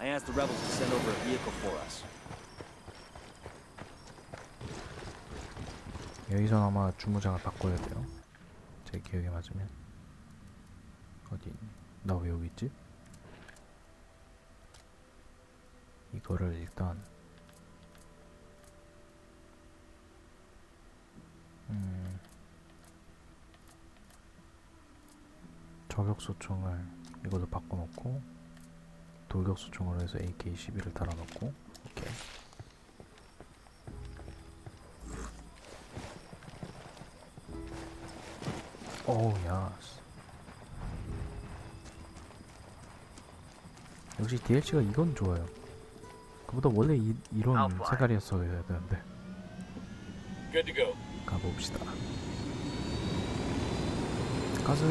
I asked the rebels to send over a vehicle for us. 여기서 아마 주무장을 바꿔야 돼요. 제 기억에 맞으면 어디? 나 왜 여기 있지? 이거를 일단 음 저격 소총을 이걸로 바꿔놓고 돌격 소총으로 해서 AK-12를 달아놓고 오케이 오우 야스 역시 DLC가 이건 좋아요. 그보다 원래 이, 이런 색깔이었어야 되는데. 가봅시다. 가자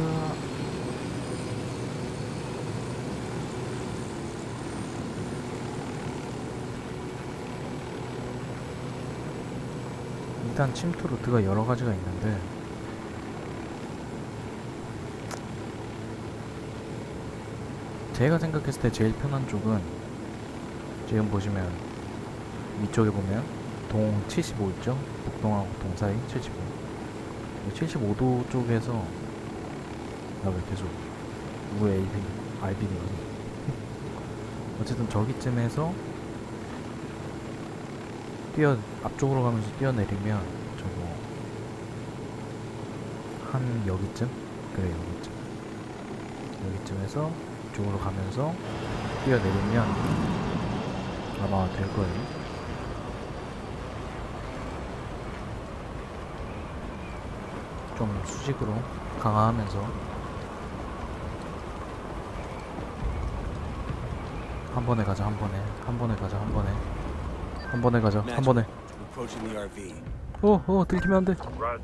일단 침투 루트가 여러 가지가 있는데 제가 생각했을 때 제일 편한 쪽은 지금 보시면 위쪽에 보면 동 75 있죠? 북동하고 동 사이 75 75도 쪽에서 나 왜 계속 우 AD, RBD 어쨌든 저기쯤에서 뛰어 앞쪽으로 가면서 뛰어내리면 저거 한 여기쯤? 그래 여기쯤 여기쯤에서 이쪽으로 가면서 뛰어내리면 아마 될 거예요. 좀 수직으로 강화하면서 한 번에 가자 한 번에 한 번에 가자 한 번에 한 번에 가자 한 번에 RV. 어어 들키면 안돼 server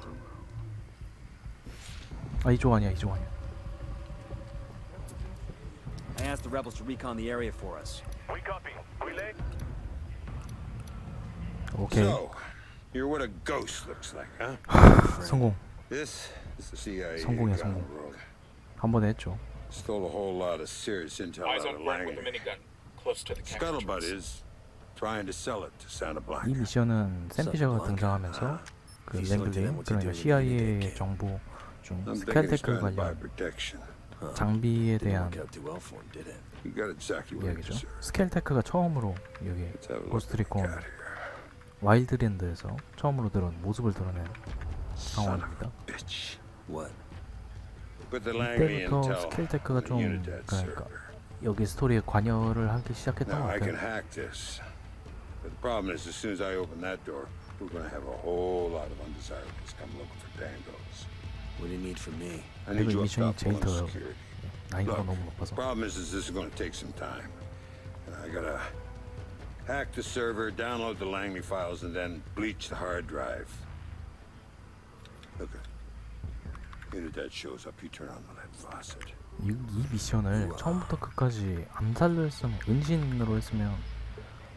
room. 아 이쪽 아니야 이쪽 아니야 I asked the rebels to recon the area for us. We copy. Relay. 오케이 So, you're what a ghost looks like, huh? 성공 This is the CIA 성공이야, 성공. 한 번에 했죠 Stole a whole lot of serious intel Eyes out of Brent with a Langley. minigun, close to the cash Scuttlebutt entrance. is trying to sell it to Santa 이 Blanca. 미션은 샘 피셔가. 등장하면서 그 you 그러니까 CIA. 정보 중 I'm thinking he's 스켈테크 관련 protection. 장비에 대한? You got exactly what 이야기죠. 스켈테크가 처음으로 여기 Let's have a look at the 고스트리콘 here. 와일드랜드에서 처음으로 들어온 모습을 드러낸 Son of 상황입니다 a bitch. What? Put the Langley 이때부터 intel 스켈테크가 on 좀 Unidad 그러니까 server. 여기 스토리에 관여를 하기 시작했던 것 Now I can 같아요 hack this, but the problem is, as soon as I open that door, we're going to have a whole lot of undesirables come looking for tangos. What do you need from me? I need 그리고 you up 미션이 top 제일 on 더 security. 난이도가 Look, 너무 높아서 problem is, is this is going to take some time. And I gotta hack the server, download the Langley files, and then bleach the hard drive. Look, Unidad shows up, you turn on the lead faucet. 이, 이 미션을 처음부터 끝까지 암살로 했으면 은신으로 했으면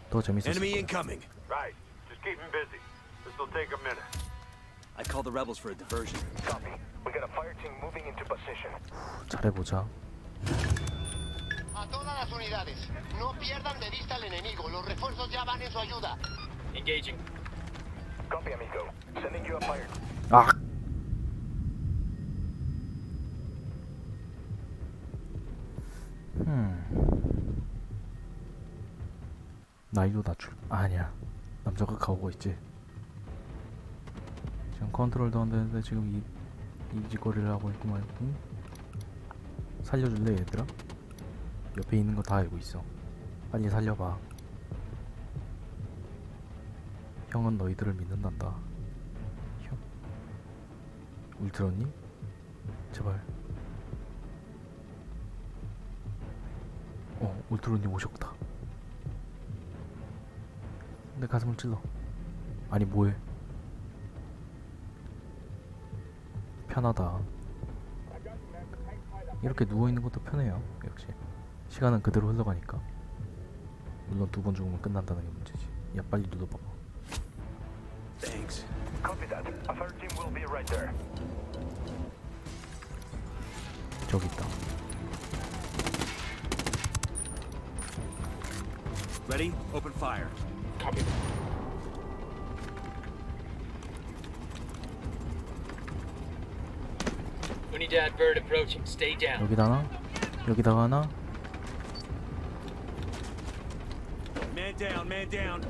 더 재밌었을 Enemy 거예요 incoming. Right. Just keep him busy. This'll take a minute. I called the rebels for a diversion. Copy. We got a fire team moving into position. 잘해보자 A todas las unidades, no pierdan de vista al enemigo. Los refuerzos ya van en su ayuda. Engaging. Copy, amigo. Sending you a fire. 아! 음. 나이도 낮출 아니야 남자가 가오고 있지 지금 컨트롤도 안 되는데 지금 이, 이 짓거리를 하고 있구만 응? 살려줄래 얘들아? 옆에 있는 거 다 알고 있어 빨리 살려봐 형은 너희들을 믿는단다 형 들었니? 제발 울트로님 오셨다. 내 가슴을 찔러. 아니 뭐해? 편하다. 이렇게 누워있는 것도 편해요 역시. 시간은 그대로 흘러가니까. 물론 두 번 죽으면 끝난다는 게 문제지. 야 빨리 눌러봐봐. 저기 있다 Ready? Open fire. Copy that. Unidad bird approaching. Stay down. 여기다 하나 여기다가 하나 Man down, man down.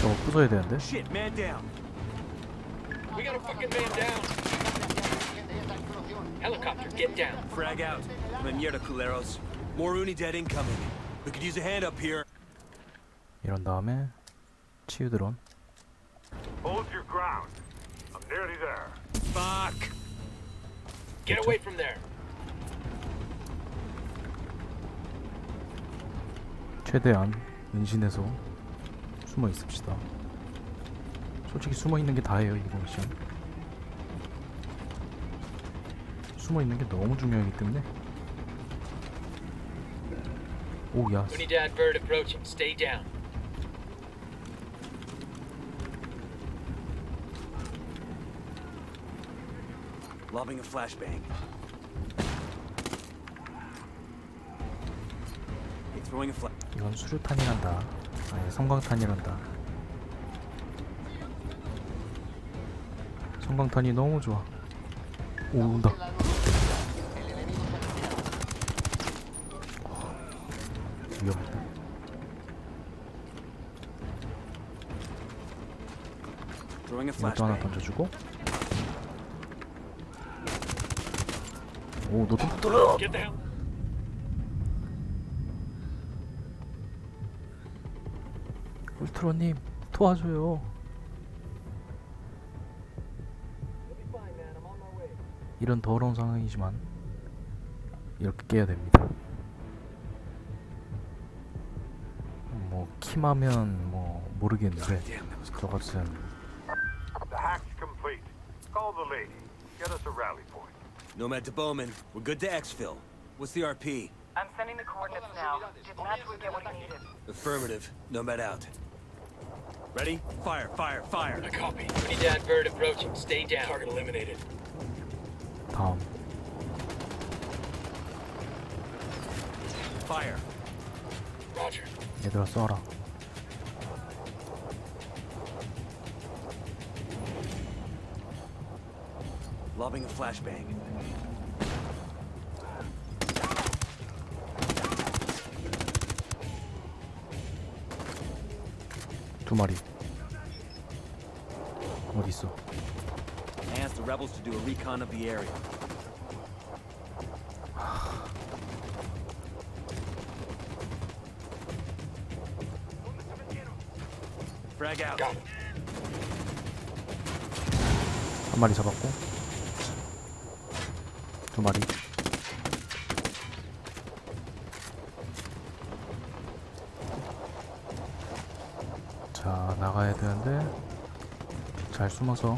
저거 부숴야 되는데 Shit, man down. We got a fucking man down. Helicopter, get down. Frag out. Me mierda, culeros. More Unidad incoming. We could use a hand up here. 이런 다음에 치유 드론 Hold your ground. I'm nearly there. Fuck. Get away from there. 최대한 은신해서 숨어 있읍시다 솔직히 숨어 있는 게 다예요 이거 미션 숨어 있는 게 너무 중요하기 때문에 오 야 Unidad bird approaching. Stay down. Lobbing a flashbang. Hey, throwing a flash. 이건 수류탄이란다 아니 성광탄이란다 성광탄이 너무 좋아 오 온다. A 이것도 하나. 던져주고. 오 너도? 뚫어. 울트로님 도와줘요 이런 더러운 상황이지만 이렇게 깨야 됩니다 뭐 킴하면 뭐 모르겠는데 저. 같은. Nomad to Bowman. We're good to exfil. What's the RP? I'm sending the coordinates now. Did Matthew get what he needed? Affirmative. Nomad out. Ready? Fire, fire, fire. I copy. Unidad bird approaching. Stay down. Target eliminated. 다음 Fire. Roger. 얘들아 쏴라 Lobbing a flashbang. 두 마리 어디 있어 I asked the rebels to do a recon of the area. Frag out. 한 마리 잡았고 두 마리 자 나가야 되는데 잘 숨어서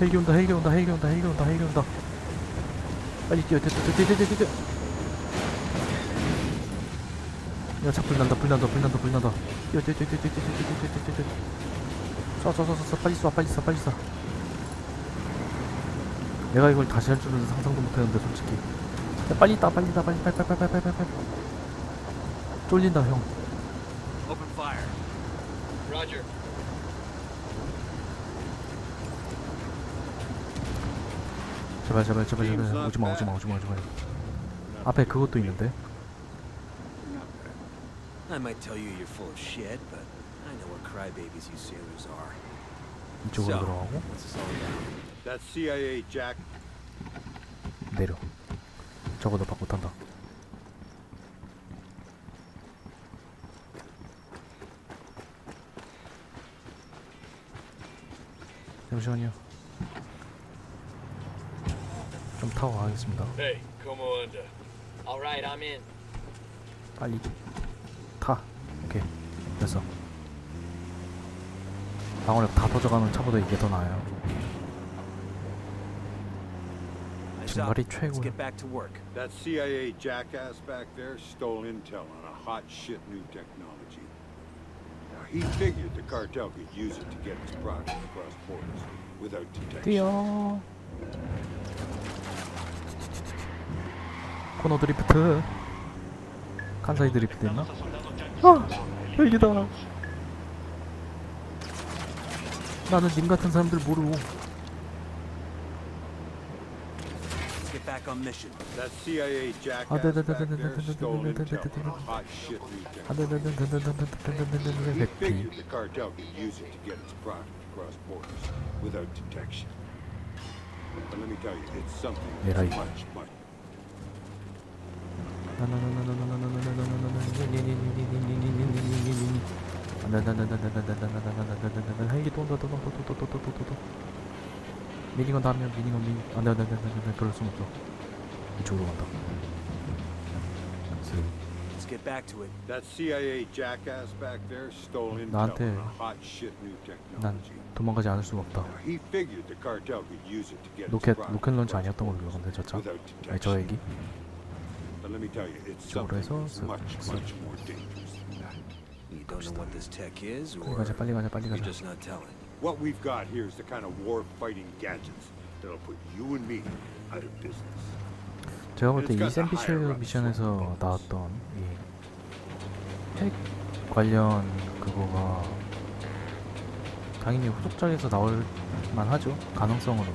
헬기 온다 헬기 온다 헬기 온다 헬기 온다 헬기 온다 빨리 뛰어 뛰어 뛰어 뛰어 뛰어 뛰어 야차 불난다 불난다 불난다 불난다 뛰어 뛰어 뛰어 뛰어 뛰어 뛰어 뛰어 뛰어 쏴쏴쏴쏴 빨리 쏴 빨리 쏴 빨리 쏴 내가 이걸 다시 할 줄은 상상도 못했는데 솔직히 야 빨리 따 빨리 따 빨리 빨리 빨리 빨리 빨리 쫄린다 형 Open fire. Roger. 제발 제발 제발 제발 오지마 오지마 오지마 오지마 앞에 그것도 있는데 I might tell you you're full of shit, but I know what crybabies you sailors are. 이쪽으로 So, 들어가고 what's this all about? That's CIA, Jack. 내려 저거도 바꿔 탄다 잠시만요 좀 타고 가겠습니다. Hey, como anda? All right, I'm in. 빨리 타. 오케이 됐어. 방울에 다 터져가는 차보다 이게 더 나아요. 증발이. Let's 최고야. get back to work. That CIA jackass back there stole intel on a hot shit new technology. Now, he figured the cartel could use it to get its products across borders without detection. 뛰어. 코너 드리프트. 칸사이 드리프트 있나? 아 여기다. 나는 님 같은 사람들 모르고. Let's get back 헬기 또 온다 또 온다 또또또또 또또 미니건 다음면 미니건 미니 안돼 안돼 안돼 안돼 그럴 순 없어 이쪽으로 간다 그치. Let's get back to it. That CIA jackass back there stole intel 나한테 on a hot shit new 난 technology. 도망가지 않을 수가 없다 Now, he figured the cartel could use it to get its 로켓 product 로켓 런치 across 아니었던 걸로 borders 기억하는데 저차 without 아니 저 detection. 얘기 But let me tell you, it's 이쪽으로 something 해서 that's 쓱, much, 쓱. much more dangerous than that. You don't know what this tech is, 빨리 or 가자 빨리 가자 빨리 you're 가자 just not telling. What we've got here is the kind of war-fighting gadgets that'll put you and me out of business. 제가 볼 때 이 샌피쉬 미션에서 나왔던 이핵 관련 그거가 당연히 후속작에서 나올 만하죠 가능성으로는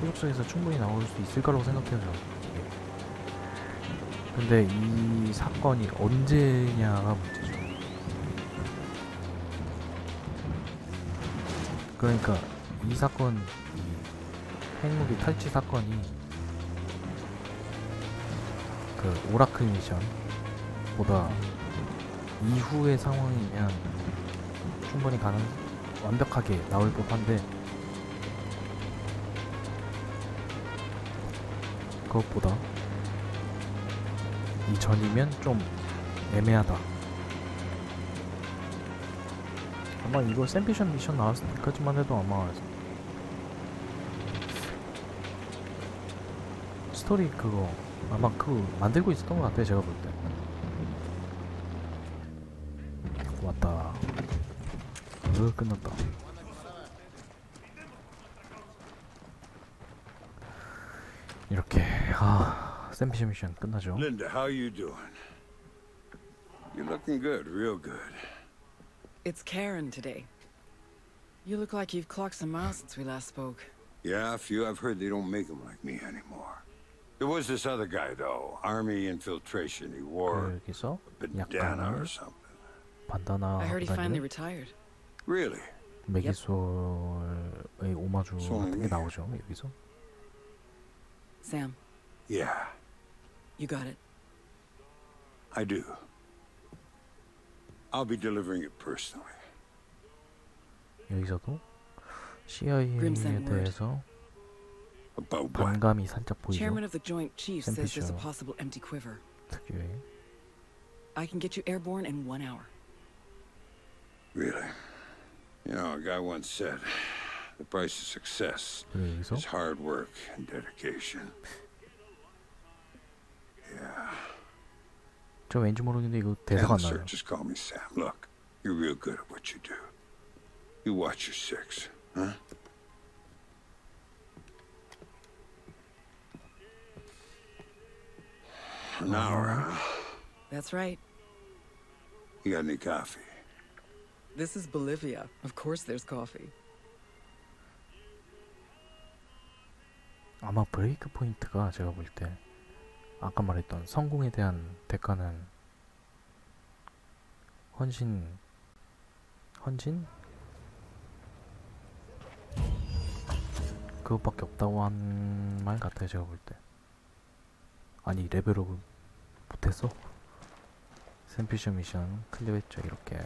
후속작에서 충분히 나올 수 있을 거라고 생각해요 저는. 근데 이 사건이 언제냐가 문제죠. 그러니까 이 사건 이 핵무기 탈취 사건이 그 오라클 미션보다 이후의 상황이면 충분히 가능 완벽하게 나올 법한데 그것보다 이전이면 좀 애매하다. 아마 이거 샌피션 미션 나왔을 때까지만 해도 아마 스토리 그거 아마 그거 만들고 있었던 것 같아요 제가 볼 때. 왔다. 으 끝났다. 이렇게 아 샌피시 미션 끝나죠. Linda, how you doing? You're looking good, real good. It's Karen today. You look like you've clocked some miles since we last spoke. Yeah, a few. I've heard they don't make them like me anymore. There was this other guy, though. Army infiltration. He wore 여기서 a bandana or 약간을 something. 반다나 I heard he finally 하고 retired. Really? 메기소의 오마주 같은 게 손흥민. 나오죠 여기서. Sam, Yeah, you got it. I do. I'll be delivering it personally. 여기서도 CIA에 Grimsend word. 대해서 About what? 반감이 살짝 보이죠. Chairman of the Joint Chiefs Sam says there's a Fisher. possible empty quiver. 특유의 I can get you airborne in one hour. Really? You know, a guy once said, the price of success 그리고 여기서 is hard work and dedication. Yeah. 저 왠지 모르겠는데 이거 대사가 안 sir, 나요. just call me Sam. Look, you're real good at what you do. You watch your six, huh? An hour, huh? That's right. You got any coffee? This is Bolivia. Of course there's coffee. 아마 브레이크 포인트가 제가 볼 때 아까 말했던 성공에 대한 대가는 헌신 헌신? 그것밖에 없다고 한 말 같아요 제가 볼 때. 아니 레벨업 못했어? 샘피셔 미션 클리어했죠 이렇게